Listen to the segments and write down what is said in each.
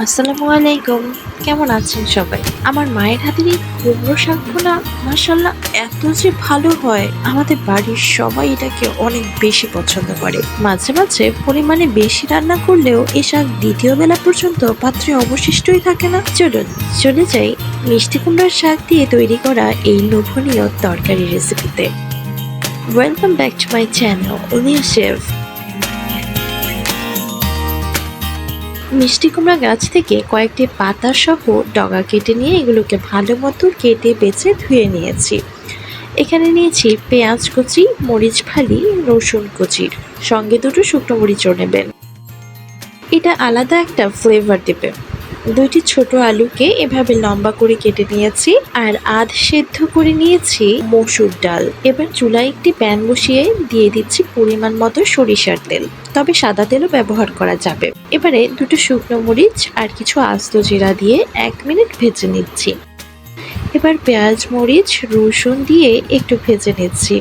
আসসালামু আলাইকুম। কেমন আছেন সবাই? আমার মায়ের হাতের এই কুমড়ো শাক ভুনা মাসাল্লাহ এত যে ভালো হয়। আমাদের বাড়ির সবাই এটাকে অনেক বেশি পছন্দ করে। মাঝে মাঝে পরিমাণে বেশি রান্না করলেও এ শাক দ্বিতীয় বেলা পর্যন্ত পাত্রে অবশিষ্টই থাকে না। চলুন, চলে যাই মিষ্টি কুমড়ার শাক দিয়ে তৈরি করা এই লোভনীয় তরকারি রেসিপিতে welcome back to my channel উনিয়া chef মিষ্টি কুমড়া গাছ থেকে কয়েকটি পাতা সহ ডগা কেটে নিয়ে এগুলোকে ভালো মতো কেটে বেছে ধুয়ে নিয়েছি। এখানে নিয়েছি পেঁয়াজ কুচি, মরিচ ফালি, রসুন কুচির সঙ্গে দুটো শুকনো মরিচও নেবেন। এটা আলাদা একটা ফ্লেভার দেবে। দুইটি ছোট আলুকে এভাবে লম্বা করে কেটে নিয়েছি আর আধ সেদ্ধ করে নিয়েছি মসুর ডাল। এবার চুলায় একটি প্যান বসিয়ে দিয়ে দিচ্ছি পরিমাণ মতো সরিষার তেল। তবে সাদা তেলও ব্যবহার করা যাবে। এবারে দুটো শুকনো মরিচ আর কিছু আস্ত জিরা দিয়ে এক মিনিট ভেজে নিচ্ছি। এবার পেঁয়াজ, মরিচ, রসুন দিয়ে একটু ভেজে নিচ্ছি।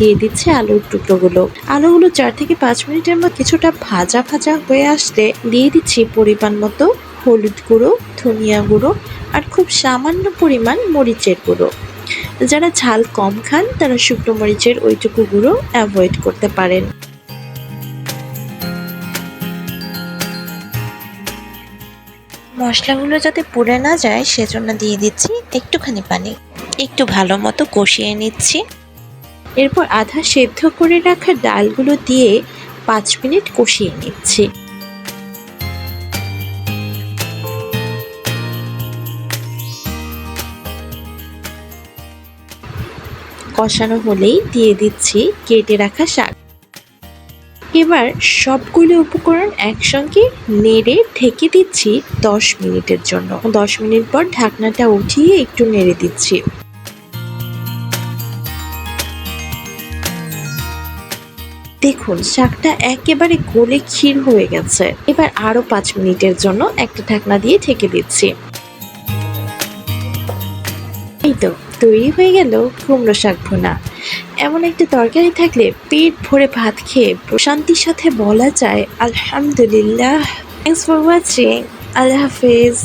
দিয়ে দিচ্ছি আলুর টুকরোগুলো। আলুগুলো চার থেকে পাঁচ মিনিটের মধ্যে কিছুটা ভাজা ভাজা হয়ে আসতে দিয়ে দিচ্ছি পরিমাণ মতো হলুদ গুঁড়ো, ধনিয়া গুঁড়ো আর খুব সামান্য পরিমাণ মরিচের গুঁড়ো। যারা ঝাল কম খান, তারা শুকনো মরিচের ওইটুকু গুঁড়ো অ্যাভয়েড করতে পারেন। মশলাগুলো যাতে পুড়ে না যায়, সেজন্য দিয়ে দিচ্ছি একটুখানি পানি। একটু ভালো মতো কষিয়ে নিচ্ছি। এরপর আধা সেদ্ধ করে রাখা ডালগুলো দিয়ে পাঁচ মিনিট কষিয়ে নিচ্ছি। কষানো হলেই দিয়ে দিচ্ছি কেটে রাখা শাক। এবার সবগুলো উপকরণ একসঙ্গে নেড়ে ঢেকে দিচ্ছি দশ মিনিটের জন্য। দশ মিনিট পর ঢাকনাটা উঠিয়ে একটু নেড়ে দিচ্ছি। দেখুন, শাকটা একেবারে গলে ক্ষীর হয়ে গেছে। এবার আরও পাঁচ মিনিটের জন্য একটা ঢাকনা দিয়ে ঢেকে দিচ্ছি। এই তো, তৈরি হয়ে গেল কুমড়ো শাক ভুনা। এমন একটা তরকারি থাকলে পেট ভরে ভাত খেয়ে প্রশান্তির সাথে বলা যায়, আলহামদুলিল্লাহ। থ্যাংকস ফর ওয়াচিং আল্লাহ হাফেজ।